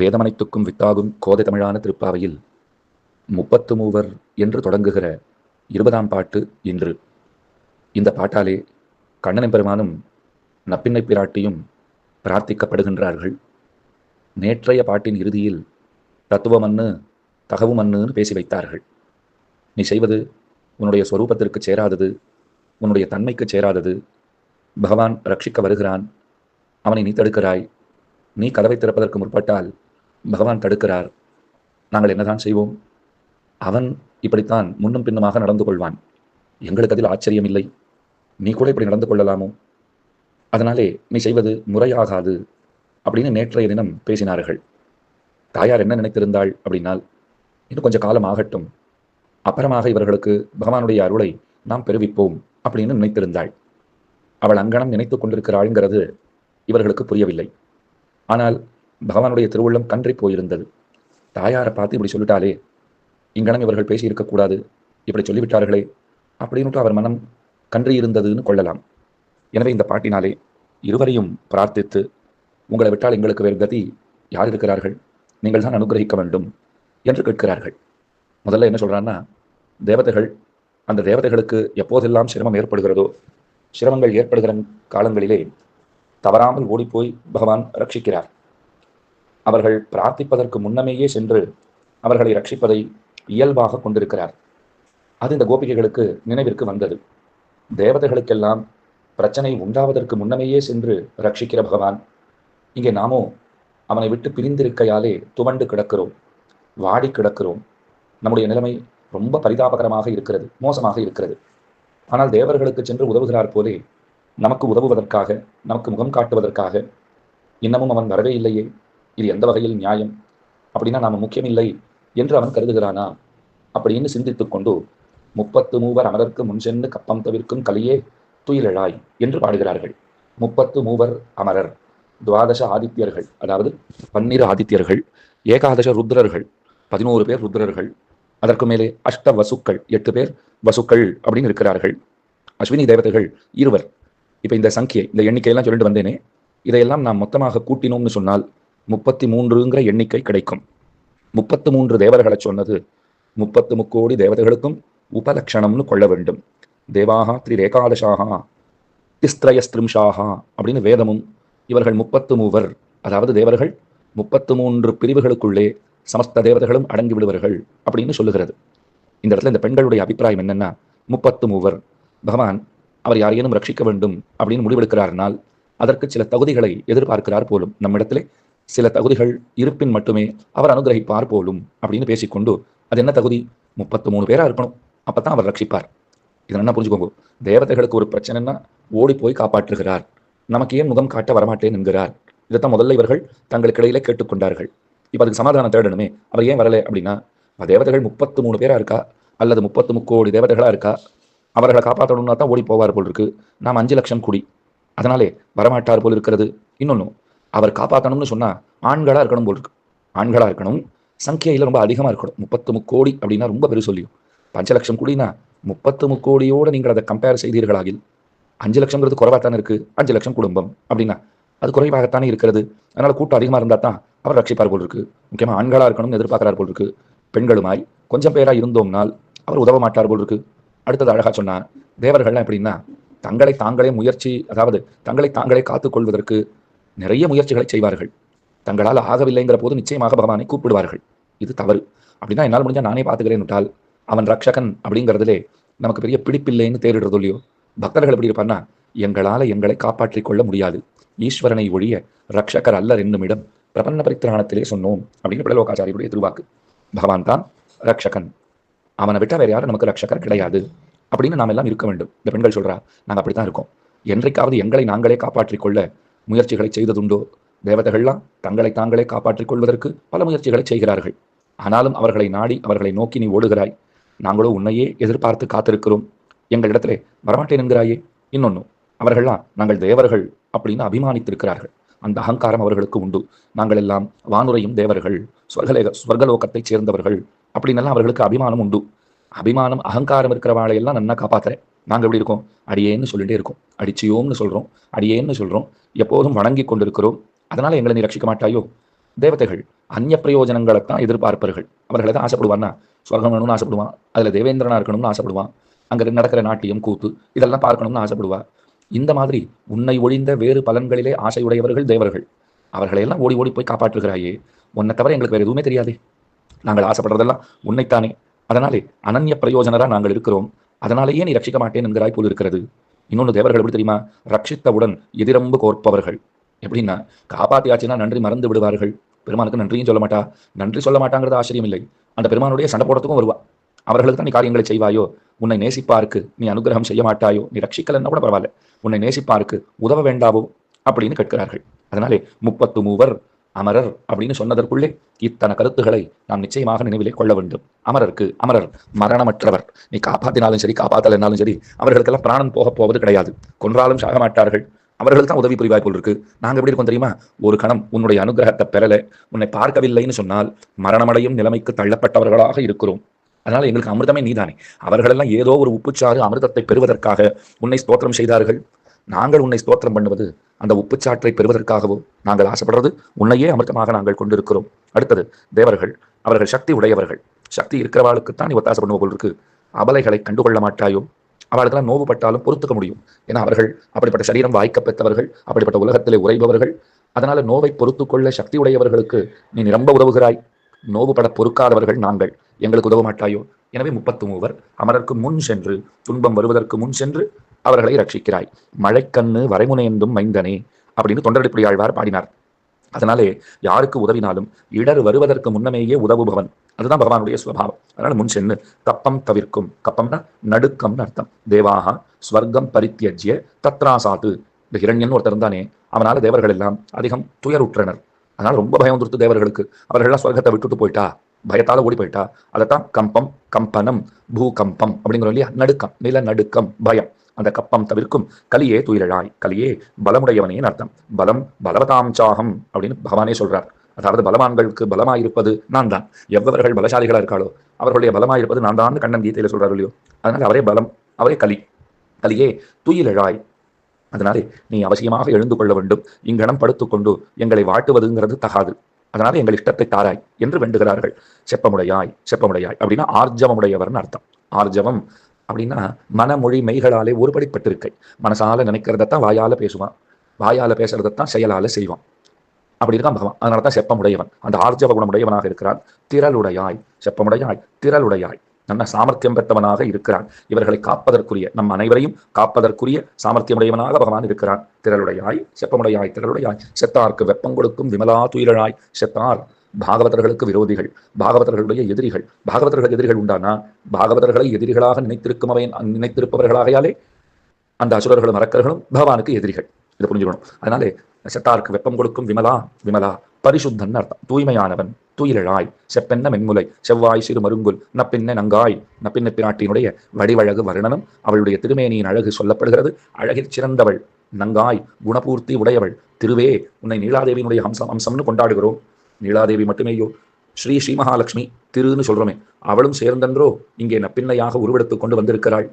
வேதமனைத்துக்கும் வித்தாகும் கோதை தமிழான திருப்பாவையில் முப்பத்து மூவர் என்று தொடங்குகிற இருபதாம் பாட்டு இன்று. இந்த பாட்டாலே கண்ணனை பெருமானும் நப்பிண்ணை பிராட்டியும் பிரார்த்திக்கப்படுகின்றார்கள். நேற்றைய பாட்டின் இறுதியில் தத்துவமன்னு தகவுமன்னுன்னு பேசி வைத்தார்கள். நீ செய்வது உன்னுடைய ஸ்வரூபத்திற்கு சேராதது உன்னுடைய தன்மைக்கு சேராதது. பகவான் ரட்சிக்க வருகிறான் அவனை நீ தடுக்கிறாய். நீ கதவை திறப்பதற்கு முற்பட்டால் பகவான் தடுக்கிறார். நாங்கள் என்னதான் செய்வோம்? அவன் இப்படித்தான் முன்னும் பின்னுமாக நடந்து கொள்வான். எங்களுக்கு அதில் ஆச்சரியம் இல்லை நீ கூட இப்படி நடந்து கொள்ளலாமோ? அதனாலே நீ செய்வது முறையாகாது அப்படின்னு நேற்றைய தினம் பேசினார்கள். தாயார் என்ன நினைத்திருந்தாள் அப்படின்னால் இன்னும் கொஞ்சம் காலம் ஆகட்டும். அப்புறமாக இவர்களுக்கு பகவானுடைய அருளை நாம் பெருவிப்போம் அப்படின்னு நினைத்திருந்தாள். அவள் அங்கனம் நினைத்து கொண்டிருக்கிறாள்ங்கிறது இவர்களுக்கு புரியவில்லை. ஆனால் பகவானுடைய திருவுள்ளம் கன்றி போயிருந்தது. தாயாரை பார்த்து இப்படி சொல்லிட்டாலே இங்கனம் இவர்கள் பேசி இருக்கக்கூடாது இப்படி சொல்லிவிட்டார்களே அப்படின்னுட்டு அவர் மனம் கன்றி இருந்ததுன்னு கொள்ளலாம். எனவே இந்த பாட்டினாலே இருவரையும் பிரார்த்தித்து உங்களை விட்டால் எங்களுக்கு வேறு கதி யார் இருக்கிறார்கள்? நீங்கள் தான் அனுகிரகிக்க வேண்டும் என்று கேட்கிறார்கள். முதல்ல என்ன சொல்றான்னா தேவதைகள் அந்த தேவதைகளுக்கு எப்போதெல்லாம் சிரமம் ஏற்படுகிறதோ சிரமங்கள் ஏற்படுகிற காலங்களிலே தவறாமல் ஓடிப்போய் பகவான் ரட்சிக்கிறார். அவர்கள் பிரார்த்திப்பதற்கு முன்னமேயே சென்று அவர்களை ரட்சிப்பதை இயல்பாக கொண்டிருக்கிறார். அது இந்த கோபிகைகளுக்கு நினைவிற்கு வந்தது. தேவதைகளுக்கெல்லாம் பிரச்சனை உண்டாவதற்கு முன்னமேயே சென்று ரட்சிக்கிற பகவான் இங்கே நாமோ அவனை விட்டு பிரிந்திருக்கையாலே துவண்டு கிடக்கிறோம் வாடி கிடக்கிறோம். நம்முடைய நிலைமை ரொம்ப பரிதாபகரமாக இருக்கிறது மோசமாக இருக்கிறது. ஆனால் தேவர்களுக்கு சென்று உதவுகிறார் போலே நமக்கு உதவுவதற்காக நமக்கு முகம் காட்டுவதற்காக இன்னமும் அவன் வரவே இல்லையே. இது எந்த வகையில் நியாயம்? அப்படின்னா நாம முக்கியமில்லை என்று அவன் கருதுகிறானா? அப்படின்னு சிந்தித்து கொண்டு முப்பத்து மூவர் அமரர்க்கு முன்சென்று கப்பம் தவிர்க்கும் கலியே துயிலழாய் என்று பாடுகிறார்கள். முப்பத்து மூவர் அமரர் துவாதச ஆதித்யர்கள் அதாவது பன்னிரு ஆதித்யர்கள் ஏகாதச ருத்ரர்கள் பதினோரு பேர் ருத்ரர்கள் அதற்கு மேலே அஷ்ட வசுக்கள் எட்டு பேர் வசுக்கள் அப்படின்னு இருக்கிறார்கள். அஸ்வினி தேவதைகள் இருவர். இப்போ இந்த சங்கியை இந்த எண்ணிக்கையெல்லாம் சொல்லிட்டு வந்தேனே இதையெல்லாம் நாம் மொத்தமாக கூட்டினோம்னு சொன்னால் முப்பத்தி மூன்றுங்கிற எண்ணிக்கை கிடைக்கும். முப்பத்து மூன்று தேவர்களை சொன்னது முப்பத்து முக்கோடி தேவதைகளுக்கும் உபலக்ஷணம்னு கொள்ள வேண்டும். தேவாகா திரிரேகாதசாகா திஸ்திரயஸ்திரிம்ஷாகா அப்படின்னு வேதமும் இவர்கள் முப்பத்து மூவர் அதாவது தேவர்கள் முப்பத்து மூன்று பிரிவுகளுக்குள்ளே சமஸ்த தேவதைகளும் அடங்கி விடுவார்கள் அப்படின்னு சொல்லுகிறது. இந்த இடத்துல இந்த பெண்களுடைய அபிப்பிராயம் என்னென்னா முப்பத்து மூவர் பகவான் அவர் யாரையேனும் ரட்சிக்க வேண்டும் அப்படின்னு முடிவெடுக்கிறார்னால் அதற்கு சில தகுதிகளை எதிர்பார்க்கிறார் போலும். நம்மிடத்திலே சில தகுதிகள் இருப்பின் மட்டுமே அவர் அனுகிரகிப்பார் போலும் அப்படின்னு பேசிக்கொண்டு அது என்ன தகுதி? முப்பத்து மூணு பேராக இருக்கணும். அப்பதான் அவர் ரட்சிப்பார். இதை என்ன புரிஞ்சுக்கோங்க. தேவதைகளுக்கு ஒரு பிரச்சனைன்னா ஓடி போய் காப்பாற்றுகிறார். நமக்கு ஏன் முகம் காட்ட வரமாட்டேன் என்கிறார். இதைத்தான் முதல்ல இவர்கள் தங்களுக்கு இடையிலே கேட்டுக்கொண்டார்கள் இப்போ அதுக்கு சமாதானம் தேடணுமே. அவர் ஏன் வரலை அப்படின்னா தேவதைகள் முப்பத்து மூணு பேரா இருக்கா? அல்லது முப்பத்து முக்கோடி தேவதைகளாக இருக்கா? அவர்களை காப்பாற்றணும்னா தான் ஓடி போவார் போல் இருக்கு. நாம் அஞ்சு லட்சம் குடி. அதனாலே வரமாட்டார் போல் இருக்கிறது. இன்னொன்னு அவர் காப்பாற்றணும்னு சொன்னால் ஆண்களாக இருக்கணும் போல் இருக்கு. ஆண்களாக இருக்கணும். சங்கியில ரொம்ப அதிகமாக இருக்கணும். முப்பத்து முக்கோடி அப்படின்னா ரொம்ப பெரு சொல்லியும் பஞ்ச லட்சம் கூடின்னா முப்பத்து முக்கோடியோடு நீங்கள் அதை கம்பேர் செய்தீர்களாகில் அஞ்சு லட்சங்கிறது குறைவாகத்தானே இருக்குது அஞ்சு லட்சம் குடும்பம் அப்படின்னா அது குறைவாகத்தானே இருக்கிறது. அதனால் கூட்டம் அதிகமாக இருந்தால் தான் அவர் ரட்சிப்பார் போல் இருக்கு. முக்கியமாக ஆண்களாக இருக்கணும்னு எதிர்பார்க்கிறார் போல் இருக்கு. பெண்களுமாய் கொஞ்சம் பேராக இருந்தோம்னால் அவர் உதவ மாட்டார் போல் இருக்கு. அடுத்தது அழகாக சொன்னார் தேவர்கள்லாம் எப்படின்னா தங்களை தாங்களே முயற்சி அதாவது தங்களை தாங்களே காத்துக்கொள்வதற்கு நிறைய முயற்சிகளை செய்வார்கள். தங்களால் ஆகவில்லைங்கிற போது நிச்சயமாக பகவானை கூப்பிடுவார்கள். இது தவறு. அப்படின்னா என்னால் முடிஞ்சா நானே பார்த்துக்கிறேன் விட்டால் அவன் ரக்ஷகன் அப்படிங்கிறதுலே நமக்கு பெரிய பிடிப்பில்லைன்னு தேடிடுறதோ இல்லையோ? பக்தர்கள் எப்படி இருப்பார்னா எங்களால் எங்களை காப்பாற்றிக் கொள்ள முடியாது. ஈஸ்வரனை ஒழிய ரக்ஷகர் அல்லர் என்னுமிடம் பிரபன்ன பரித்திராணத்திலே சொன்னோம் அப்படின்னு பிடலோகாச்சாரியுடைய திருவாக்கு. பகவான் தான் ரக்ஷகன். அவனை விட்டா வேற யாரும் நமக்கு ரக்ஷகர் கிடையாது அப்படின்னு நாம் எல்லாம் இருக்க வேண்டும். இந்த பெண்கள் சொல்றா நாங்கள் அப்படித்தான் இருக்கோம். என்றைக்காவது எங்களை நாங்களே காப்பாற்றிக் கொள்ள முயற்சிகளை செய்ததுண்டோ? தேவதைகள்லாம் தங்களை தாங்களே காப்பாற்றிக் கொள்வதற்கு பல முயற்சிகளை செய்கிறார்கள். ஆனாலும் அவர்களை நாடி அவர்களை நோக்கி நீ ஓடுகிறாய். நாங்களோ உன்னையே எதிர்பார்த்து காத்திருக்கிறோம். எங்களிடத்திலே வரமாட்டேன் என்கிறாயே. இன்னொன்னு அவர்கள்லாம் நாங்கள் தேவர்கள் அப்படின்னு அபிமானித்திருக்கிறார்கள். அந்த அகங்காரம் அவர்களுக்கு உண்டு. நாங்கள் எல்லாம் வானுரையும் தேவர்கள் ஸ்வர்கலேக ஸ்வர்கலோகத்தைச் சேர்ந்தவர்கள் அப்படின்னெல்லாம் அவர்களுக்கு அபிமானம் உண்டு. அபிமானம் அகங்காரம் இருக்கிறவாளை எல்லாம் நன்னா காப்பாத்துறேன். நாங்கள் எப்படி இருக்கோம்? அடியேன்னு சொல்லிட்டே இருக்கோம். அடிச்சியோம்னு சொல்கிறோம் அடியேன்னு சொல்கிறோம் எப்போதும் வணங்கி கொண்டிருக்கிறோம். அதனால் எங்களை நீ ரட்சிக்க மாட்டாயோ? தேவதைகள் அந்நிய பிரயோஜனங்களைத்தான் எதிர்பார்ப்பார்கள். அவர்களை தான் ஆசைப்படுவான்னா? ஸ்வர்கம் வேணும்னு ஆசைப்படுவான். அதில் தேவேந்திரனா இருக்கணும்னு ஆசைப்படுவான். அங்கே நடக்கிற நாட்டியம் கூத்து இதெல்லாம் பார்க்கணும்னு ஆசைப்படுவா. இந்த மாதிரி உன்னை ஒழிந்த வேறு பலன்களிலே ஆசையுடையவர்கள் தேவர்கள். அவர்களையெல்லாம் ஓடி ஓடி போய் காப்பாற்றுகிறாயே. உன்னை தவிர எங்களுக்கு வேறு எதுவுமே தெரியாது. நாங்கள் ஆசைப்படுறதெல்லாம் உன்னைத்தானே. அதனாலே அனன்ய பிரயோஜனராக நாங்கள் இருக்கிறோம். அதனாலேயே நீ ரட்சிக்க மாட்டேன் என்கிறாய் போல் இருக்கிறது இன்னொன்று தேவர்கள் எப்படி தெரியுமா? ரட்சித்தவுடன் எதிரம்பு கோர்ப்பவர்கள். எப்படின்னா காப்பாத்தியாச்சுன்னா நன்றி மறந்து விடுவார்கள். பெருமானுக்கு நன்றியும் சொல்ல மாட்டா. நன்றி சொல்ல மாட்டாங்கிறது ஆச்சரியம் இல்லை. அந்த பெருமானுடைய சண்டை போடுறதுக்கும் வருவா. அவர்களுக்கு தான் நீ காரியங்களை செய்வாயோ? உன்னை நேசிப்பாருக்கு. நீ அனுகிரகம் செய்ய மாட்டாயோ? நீ ரட்சிக்கலன்னா கூட பரவாயில்ல. உன்னை நேசிப்பாருக்கு. உதவ வேண்டாவோ? அப்படின்னு கேட்கிறார்கள். அதனாலே முப்பத்து மூவர் அமரர் அப்படின்னு சொன்னதற்குள்ளே இத்தனை கருத்துக்களை நாம் நிச்சயமாக நினைவிலே கொள்ள வேண்டும். அமரருக்கு அமரர் மரணமற்றவர். நீ காப்பாத்தினாலும் சரி காப்பாத்தலைனாலும் சரி அவர்களுக்கெல்லாம் பிராணம் போக போவது கிடையாது. கொன்றாலும் சாக மாட்டார்கள். அவர்கள் தான் உதவி புரிவாய் போல் இருக்கு. நாங்கள் எப்படி இருக்கோம் தெரியுமா? ஒரு கணம் உன்னுடைய அனுகிரகத்தை பெறல. உன்னை பார்க்கவில்லைன்னு சொன்னால் மரணமடையும் நிலைமைக்கு தள்ளப்பட்டவர்களாக இருக்கிறோம். அதனால எங்களுக்கு அமிர்தமே நீதானே. அவர்களெல்லாம் ஏதோ ஒரு உப்புச்சாறு அமிர்தத்தை பெறுவதற்காக உன்னை ஸ்தோத்திரம் செய்தார்கள். நாங்கள் உன்னை ஸ்தோத்திரம் பண்ணுவது அந்த உப்புச்சாற்றை பெறுவதற்காகவோ நாங்கள் ஆசைப்படுறது உன்னையே அமிர்தமாக நாங்கள் கொண்டிருக்கிறோம். அடுத்தது தேவர்கள் அவர்கள் சக்தி உடையவர்கள். சக்தி இருக்கிறவாளுக்குத்தான் நீ ஒத்தாசை பண்ணுவ போல் இருக்கு. அபலைகளை கண்டுகொள்ள மாட்டாயோ? அவளுக்கெல்லாம் நோவுபட்டாலும் பொறுத்துக்க முடியும். ஏன்னா அவர்கள் அப்படிப்பட்ட சரீரம் வாய்க்க பெற்றவர்கள் அப்படிப்பட்ட உலகத்திலே உறைபவர்கள். அதனால நோவை பொறுத்து கொள்ள சக்தி உடையவர்களுக்கு நீ நிரம்ப உதவுகிறாய். நோவுபட பொறுக்காதவர்கள் நாங்கள். எங்களுக்கு உதவ மாட்டாயோ? எனவே முப்பத்து மூவர் அமரருக்கு முன் சென்று துன்பம் வருவதற்கு முன் சென்று அவர்களை ரட்சிக்கிறாய். மழைக்கண்ணு வரைமுனையந்தும் மைந்தனே அப்படின்னு தொண்டரடிப்படி ஆழ்வார் பாடினார். அதனாலே யாருக்கு உதவினாலும் இடர் வருவதற்கு முன்னமேயே உதவுபவன். அதுதான் பகவானுடைய சுவாவம். அதனால முன் சென்று கப்பம் தவிர்க்கும். கப்பம்னா நடுக்கம்னு அர்த்தம். தேவாக ஸ்வர்க்கம் பரித்தியஜ்ய தத்ராசாத்து. இந்த ஹிரண்யன் ஒருத்தர் இருந்தானே அவனால தேவர்கள் எல்லாம் அதிகம் துயருற்றனர். அதனால ரொம்ப பயம் வந்துருத்து தேவர்களுக்கு. அவர்கள்லாம் ஸ்வர்க்கத்தை விட்டுட்டு போயிட்டா? பயத்தால ஓடி போயிட்டா அதைத்தான் கம்பம் கம்பனம் பூகம்பம் அப்படிங்கிறோம் இல்லையா? நடுக்கம் நில நடுக்கம் பயம். அந்த கப்பம் தவிர்க்கும் கலியே துயிலழாய் கலியே பலமுடையவனேன்னு அர்த்தம். பலம் பலவதாம்சாகம் அப்படின்னு பகவானே சொல்றார். அதாவது பலவான்களுக்கு பலமாயிருப்பது நான் தான். எவ்வளவர்கள் பலசாலிகளா இருக்காளோ அவர்களுடைய பலமாயிருப்பது நான் தான் கண்ணன் கீதையில சொல்றாரு இல்லையோ? அதனால அவரே பலம் அவரே கலி. கலியே துயிலழாய் அதனாலே நீ அவசியமாக எழுந்து கொள்ள வேண்டும். இங்கனம் படுத்துக்கொண்டு எங்களை வாட்டுவதுங்கிறது தகாது. அதனால எங்கள் இஷ்டத்தை தாராய் என்று வேண்டுகிறார்கள். செப்பமுடையாய் செப்பமுடையாய் அப்படின்னா ஆர்ஜவமுடையவர்னு அர்த்தம். ஆர்ஜவம் அப்படின்னா மனமொழி மெய்களாலே ஒருபடிப்பட்டிருக்கை. மனசால நினைக்கிறதத்தான் வாயால பேசுவான். வாயால பேசுறதத்தான் செயலால செய்வான். அப்படி இருக்கான் பகவான். அதனால தான் செப்பமுடையவன். அந்த ஆர்ஜவ குணமுடையவனாக இருக்கிறான். திரளுடையாய் செப்பமுடையாய் திரளுடையாய். நல்ல சாமர்த்தியம் பெற்றவனாக இருக்கிறான். இவர்களை காப்பதற்குரிய நம் அனைவரையும் காப்பதற்குரிய சாமர்த்தியமுடையவனாக பகவான் இருக்கிறான். திரளுடையாய் செப்பமுடையாய் திரளுடையாய். செத்தார்க்கு வெப்பம் கொடுக்கும் விமலா துயிலழாய். செத்தார் பாகவதர்களுக்கு விரோதிகள் பாகவதர்களுடைய எதிரிகள். பாகவதர்கள் எதிரிகள் உண்டானா? பாகவதர்களை எதிரிகளாக நினைத்திருக்கும் அவை நினைத்திருப்பவர்களாகையாலே அந்த அசுரர்களும் அரக்கர்களும் பகவானுக்கு எதிரிகள். இதை புரிஞ்சுக்கணும். அதனாலே செத்தார்க்கு வெப்பம் கொடுக்கும் விமலா விமலா பரிசுத்தன் அர்த்தம். தூய்மையானவன். துயிலழாய் செப்பென்ன மென்முலை செவ்வாய் சிறு மருங்குல் நப்பின்ன நங்காய் நப்பின்ன பிராட்டியினுடைய வடிவழகு வர்ணனம் அவளுடைய திருமேனியின் அழகு சொல்லப்படுகிறது. அழகில் சிறந்தவள் நங்காய் குணபூர்த்தி உடையவள் திருவே உன்னை நீலாதேவியினுடைய அம்சம் அம்சம்னு கொண்டாடுகிறோம். நீலாதேவி மட்டுமேயோ ஸ்ரீ ஸ்ரீ மகாலட்சுமி திருன்னு சொல்றோமே அவளும் சேர்ந்தன்றோ இங்கே நப்பின்னையாக உருவெடுத்து கொண்டு வந்திருக்கிறாள்.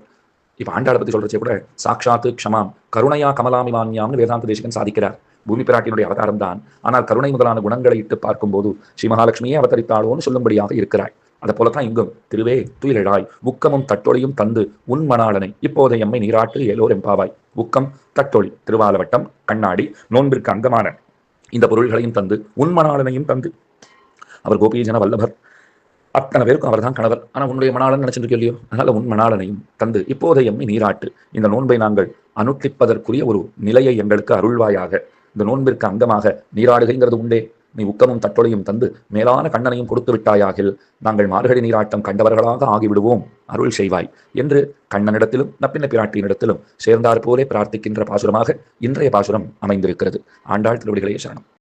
இப்ப ஆண்டாளை பத்தி சொல்றச்சே கூட சாட்சாத்து க்ஷமாம் கருணையா கமலாமிமான்யாம்னு வேதாந்த தேசிகன் சாதிக்கிறார். பூமி பிராட்டினுடைய அவதாரம் தான் ஆனால் கருணை முதலான குணங்களை இட்டு பார்க்கும்போது ஸ்ரீமகாலட்சுமியே அவதரித்தாளோன்னு சொல்லும்படியாக இருக்கிறாய். அதை போலத்தான் இங்கும் திருவே துயிலழாய் உக்கமும் தட்டொழியும் தந்து உன் மணாளனை இப்போதை எம்மை நீராட்டு ஏலோர் எம்பாவாய் உக்கம் தட்டொழி திருவாலவட்டம் கண்ணாடி நோன்பிற்கு அங்கமான இந்த பொருள்களையும் தந்து உன் மணாளனையும் தந்து. அவர் கோபிஜன வல்லபர். அத்தனை பேருக்கும் அவர் தான் கணவர். ஆனால் உன்னுடைய மணாளன் நினைச்சிட்டு இல்லையோ? அதனால உன் மணாளனையும் தந்து இப்போதை எம்மை நீராட்டு. இந்த நோன்பை நாங்கள் அனுட்டிப்பதற்குரிய ஒரு நிலையை எங்களுக்கு அருள்வாயாக. இந்த நோன்பிற்கு அங்கமாக நீராடுகைங்கிறது உண்டே. நீ உக்கமும் தட்டொலையும் தந்து மேலான கண்ணனையும் கொடுத்து விட்டாயாகில் நாங்கள் மார்கழி நீராட்டம் கண்டவர்களாக ஆகிவிடுவோம். அருள் செய்வாய். என்று கண்ணனிடத்திலும் நப்பின பிராட்டியினிடத்திலும் சேர்ந்தார் போலே பிரார்த்திக்கின்ற பாசுரமாக இன்றைய பாசுரம் அமைந்திருக்கிறது. ஆண்டாள் திருவடிகளே சரணம்.